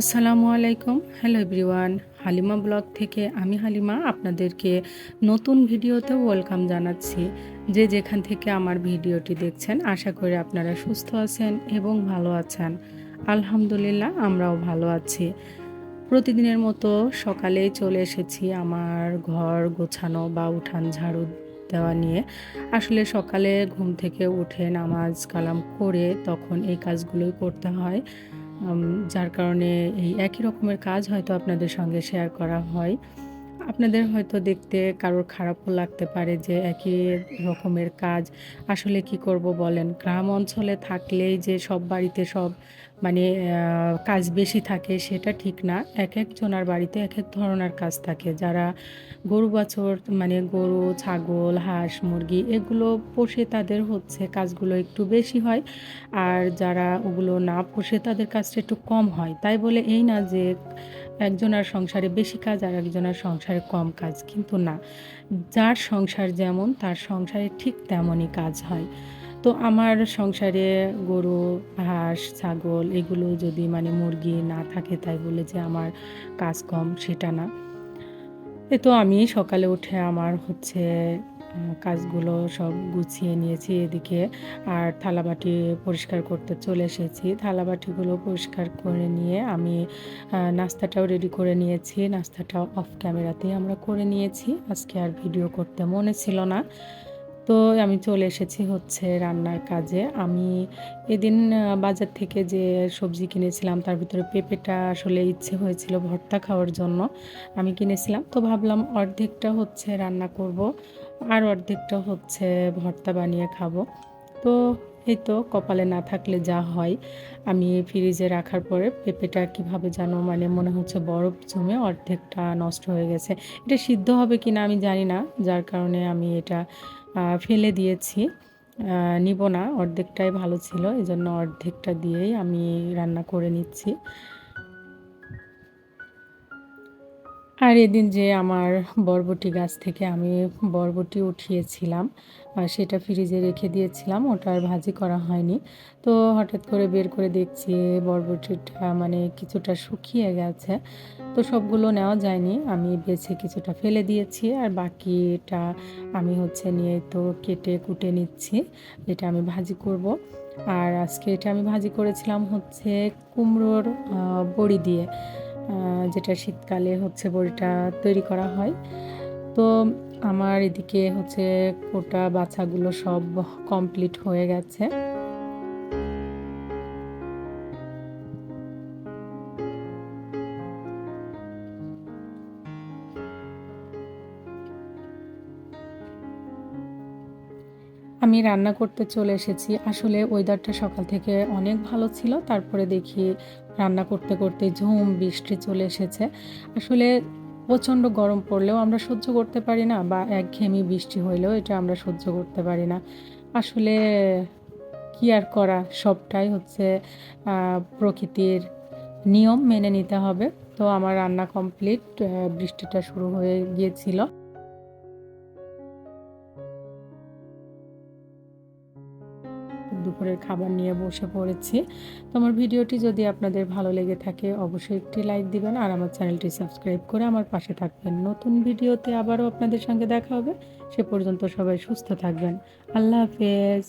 আসসালামু আলাইকুম। Hello everyone Halima blog থেকে আমি হালিমা আপনাদেরকে নতুন ভিডিওতে ওয়েলকাম জানাচ্ছি। যে যেখান থেকে আমার ভিডিওটি দেখছেন, আশা করি আপনারা সুস্থ আছেন এবং ভালো আছেন। আলহামদুলিল্লাহ, আমরাও ভালো আছি। প্রতিদিনের মতো সকালেই চলে এসেছি আমার ঘর গোছানো বা উঠান ঝাড়ু দেওয়া নিয়ে। আসলে সকালে ঘুম থেকে উঠে নামাজ কালাম করে তখন এই কাজগুলোই করতে হয়। যার কারণে এই একই রকমের কাজ হয়তো আপনাদের সঙ্গে শেয়ার করা হয়। আপনাদের হয়তো দেখতে কারোর খারাপও লাগতে পারে যে একই রকমের কাজ, আসলে কি করব বলেন? গ্রাম অঞ্চলে থাকলেই যে সব বাড়িতে সব মানে কাজ বেশি থাকে সেটা ঠিক না। এক একজনের বাড়িতে এক এক ধরনের কাজ থাকে। যারা গরু বাছর মানে গরু, ছাগল, হাঁস, মুরগি, এগুলো পোষে তাদের হচ্ছে কাজগুলো একটু বেশি হয়। আর যারা ওগুলো না পোষে তাদের কাজটা একটু কম হয়। তাই বলে এই না যে একজনের সংসারে বেশি কাজ আর একজনের সংসারে কম কাজ, কিন্তু না। যার সংসার যেমন, তার সংসারে ঠিক তেমনই কাজ হয়। তো আমার সংসারে গরু, হাঁস, ছাগল এগুলো যদি মানে মুরগি না থাকে তাই বলে যে আমার কাজ কম, সেটা না। এ তো আমি সকালে উঠে আমার হচ্ছে কাজগুলো সব গুছিয়ে নিয়েছি এদিকে। আর থালাবাটি পরিষ্কার করতে চলে এসেছি। থালাবাটিগুলো পরিষ্কার করে নিয়ে আমি নাস্তাটাও রেডি করে নিয়েছি। নাস্তাটাও অফ ক্যামেরাতেই আমরা করে নিয়েছি। আজকে আর ভিডিও করতে মনে ছিল না। তো আমি চলে এসেছি হচ্ছে রান্নার কাজে। আমি এদিন বাজার থেকে যে সবজি কিনেছিলাম, তার ভিতরে পেঁপেটা আসলে ইচ্ছে হয়েছিল ভর্তা খাওয়ার জন্য। আমি কিনেছিলাম। তো ভাবলাম অর্ধেকটা হচ্ছে রান্না করব। আর অর্ধেকটা হচ্ছে ভর্তা বানিয়ে খাব। তো এই তো কপালে না থাকলে যা হয়, আমি ফ্রিজে রাখার পরে পেঁপেটা কীভাবে যেন মানে মনে হচ্ছে বরফ জমে অর্ধেকটা নষ্ট হয়ে গেছে। এটা সিদ্ধ হবে কি না আমি জানি না, যার কারণে আমি এটা ফেলে দিয়েছি। নিব না, অর্ধেকটাই ভালো ছিল এই জন্য অর্ধেকটা দিয়েই আমি রান্না করে নিচ্ছি। আর এদিন যে আমার বরবটি গাছ থেকে আমি বরবটি উঠিয়েছিলাম, আর সেটা ফ্রিজে রেখে দিয়েছিলাম, ওটা আর ভাজি করা হয়নি। তো হঠাৎ করে বের করে দেখছি বরবটিটা মানে কিছুটা শুকিয়ে গেছে। তো সবগুলো নেওয়া যায়নি, আমি বেছে কিছুটা ফেলে দিয়েছি, আর বাকিটা আমি হচ্ছে নিয়ে তো কেটে কুটে নিচ্ছি এটা আমি ভাজি করব। আর আজকে এটা আমি ভাজি করেছিলাম হচ্ছে কুমড়োর বড়ি দিয়ে। যেটা শীতকালে হচ্ছে বড়িটা তৈরি করা হয়। তো আমার এদিকে হচ্ছে কোটা বাছাগুলো সব কমপ্লিট হয়ে গেছে। আমি রান্না করতে চলে এসেছি। আসলে ওয়েদারটা সকাল থেকে অনেক ভালো ছিল। তারপরে দেখি রান্না করতে করতে ঝুম, বৃষ্টি চলে এসেছে। আসলে প্রচণ্ড গরম পড়লেও আমরা সহ্য করতে পারি না বা একঘেয়েমি বৃষ্টি হইলেও এটা আমরা সহ্য করতে পারি না। আসলে কি আর করা? সবটাই হচ্ছে প্রকৃতির নিয়ম মেনে নিতে হবে। তো আমার রান্না কমপ্লিট বৃষ্টিটা শুরু হয়ে গিয়েছিল। দুপুরের খাবার নিয়ে বসে পড়েছি। তো আমার ভিডিওটি যদি আপনাদের ভালো লেগে থাকে, অবশ্যই একটি লাইক দিবেন আর আমার চ্যানেলটি সাবস্ক্রাইব করে আমার পাশে থাকবেন। নতুন ভিডিওতে আবারও আপনাদের সঙ্গে দেখা হবে। সে পর্যন্ত সবাই সুস্থ থাকবেন। আল্লাহ হাফেজ।